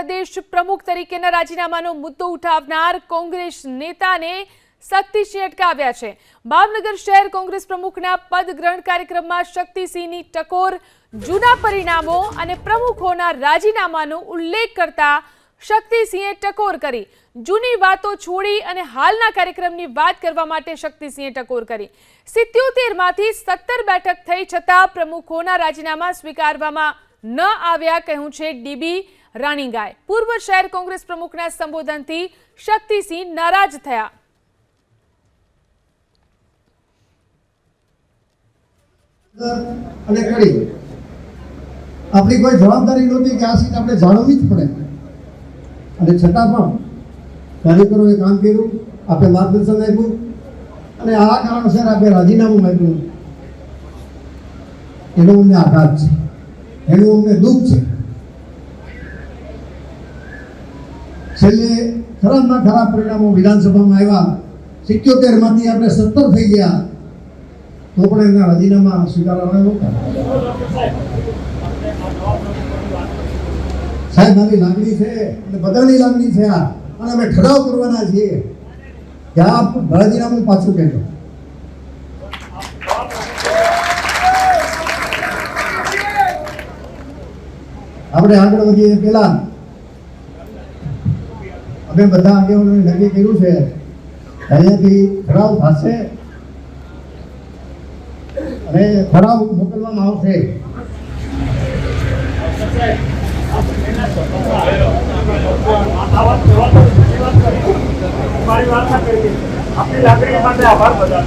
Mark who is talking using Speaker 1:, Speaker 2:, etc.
Speaker 1: પ્રદેશ પ્રમુખ તરીકેના રાજીનામાનો મુદ્દો ઉઠાવનાર કોંગ્રેસ નેતાને શક્તિસિંહ અટકાવ્યા છે. ભાવનગર શહેર કોંગ્રેસ પ્રમુખના પદ ગ્રહણ કાર્યક્રમમાં શક્તિસિંહની ટકોર, જૂના પરિણામો અને પ્રમુખોના રાજીનામાનો ઉલ્લેખ કરતા શક્તિસિંહે ટકોર કરી. જૂની વાતો છોડી અને હાલના કાર્યક્રમની વાત કરવા માટે શક્તિસિંહે ટકોર કરી. સિત્યોતેરમાંથી સત્તર બેઠક થઈ છતાં પ્રમુખોના રાજીનામા સ્વીકારવામાં ન આવ્યા કહ્યું છે ડીબી રાણીગાએ. પૂર્વ શહેર કોંગ્રેસ પ્રમુખના સંબોધનથી શક્તિસિંહ નારાજ થયા.
Speaker 2: અને કરી આપણી કોઈ જવાબદારી નહોતી કે આ સીટ આપણે જાળવવી જ પડે. અને છતાં પણ કાર્યકરોએ કામ કર્યું આપણે માર્ગદર્શન આપ્યું, અને આ કારણસર આપણે રાજીનામું આપ્યું. એનો અમને આઘાત છે. એનું અમને દુઃખ છે. છેલ્લે ખરાબમાં ખરાબ પરિણામો વિધાનસભામાં આવ્યા. સિત્યોતેરમાંથી આપણે સત્તર થઈ ગયા. તો પણ એમના રાજીનામા સ્વીકારવાના નહોતા. સાહેબ મારી લાગણી છે, અને બધાની લાગણી છે આ. અને અમે ઠરાવ કરવાના છીએ. કે આ રાજીનામું પાછું કહેજો. આપણે આગળ વધીએ પહેલા. અમે બધા આગેવાનોએ નક્કી કર્યું છે, અહીંયાથી ઠરાવ થશે અને ઠરાવ મોકલવામાં આવશે.
Speaker 3: આપણી લાગણી માટે આભાર બધા.